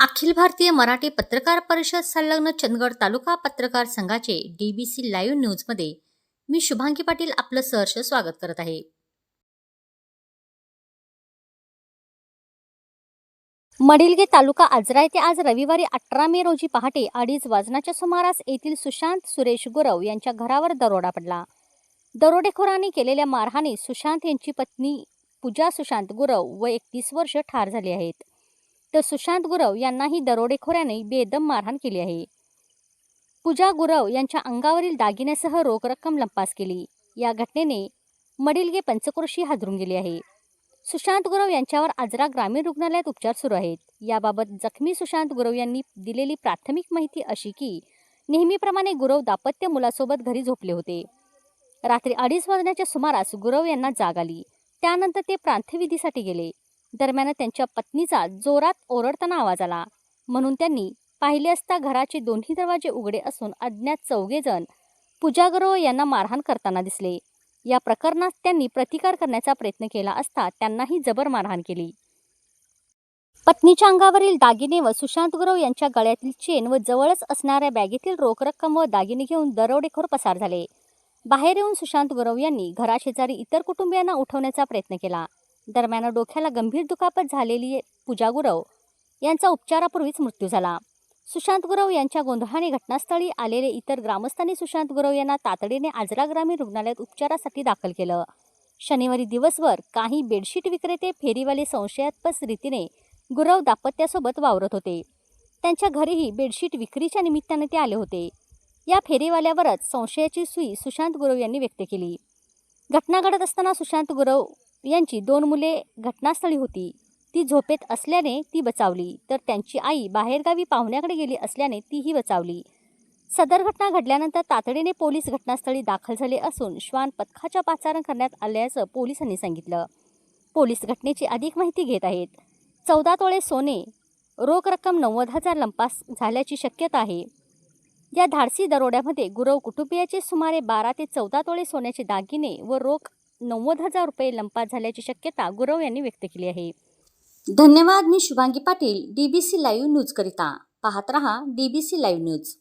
अखिल भारतीय मराठी पत्रकार परिषद संलग्न चंदगड तालुका पत्रकार संघाचे डीबीसी लाईव्ह न्यूजमध्ये मी शुभांगी पाटील आपलं सहर्ष स्वागत करत आहे. मडिलगे तालुका आजरा येथे आज रविवारी अठरा मे रोजी पहाटे अडीच वाजनाच्या सुमारास येथील सुशांत सुरेश गुरव यांच्या घरावर दरोडा पडला. दरोडेखोरांनी केलेल्या मारहाणीत सुशांत यांची पत्नी पूजा सुशांत गुरव व एकतीस वर्ष ठार झाली आहेत. तर सुशांत गुरव यांनाही दरोडेखोऱ्याने बेदम मारहाण केली आहे. पूजा गुरव यांच्या अंगावरील दागिन्यासह रोख रक्कम लंपास केली. या घटनेने मडिलगे पंचक्रोशी हादरून गेले आहे. सुशांत गुरव यांच्यावर आजरा ग्रामीण रुग्णालयात उपचार सुरू आहेत. याबाबत जखमी सुशांत गुरव यांनी दिलेली प्राथमिक माहिती अशी की नेहमीप्रमाणे गुरव दाम्पत्य मुलासोबत घरी झोपले होते. रात्री अडीच वाजण्याच्या सुमारास गुरव यांना जाग आली. त्यानंतर ते प्रांतविधीसाठी गेले. दरम्यान त्यांच्या पत्नीचा जोरात ओरडताना आवाज आला. म्हणून त्यांनी पाहिले असता घराचे दोन्ही दरवाजे उघडे असून अज्ञात चौघेजण पूजागरो यांना मारहाण करताना दिसले. या प्रकरणात त्यांनी प्रतिकार करण्याचा प्रयत्न केला असता त्यांनाही जबर मारहाण केली. पत्नीच्या अंगावरील दागिने व सुशांत गुरव यांच्या गळ्यातील चेन व जवळच असणाऱ्या बॅगेतील रोख रक्कम व दागिने घेऊन दरोडेखोर पसार झाले. बाहेर येऊन सुशांत गुरव यांनी घराशेजारी इतर कुटुंबियांना उठवण्याचा प्रयत्न केला. दरम्यान डोक्याला गंभीर दुखापत झालेली पूजा गुरव यांचा उपचारापूर्वीच मृत्यू झाला. सुशांत गुरव यांच्या गोंधळाने घटनास्थळी आलेले इतर ग्रामस्थांनी सुशांत गुरव यांना तातडीने आजरा ग्रामीण रुग्णालयात उपचारासाठी दाखल केलं. शनिवारी दिवसभर काही बेडशीट विक्रेते फेरीवाले संशयास्पद रीतीने गुरव दाम्पत्यासोबत वावरत होते. त्यांच्या घरीही बेडशीट विक्रीच्या निमित्ताने ते आले होते. या फेरीवाल्यावरच संशयाची सुई सुशांत गुरव यांनी व्यक्त केली. घटना घडत असताना सुशांत गुरव यांची दोन मुले घटनास्थळी होती. ती झोपेत असल्याने ती बचावली. तर त्यांची आई बाहेरगावी पाहुण्याकडे गेली असल्याने तीही बचावली. सदर घटना घडल्यानंतर तातडीने पोलीस घटनास्थळी दाखल झाले असून श्वान पथकाच्या पाचारण करण्यात आल्याचं पोलिसांनी सांगितलं. पोलीस घटनेची अधिक माहिती घेत आहेत. चौदा तोळे सोने रोख रक्कम नव्वद हजार लंपास झाल्याची शक्यता आहे. या धाडसी दरोड्यामध्ये गुरव कुटुंबियाचे सुमारे बारा ते चौदा तोळे सोन्याचे दागिने व रोख नव्वद हजार रुपये लंपास झाल्याची शक्यता गुरव यांनी व्यक्त केली आहे. धन्यवाद मी Shubhangi Patil DBC live news करिता. पाहत रहा डीबीसी लाईव्ह न्यूज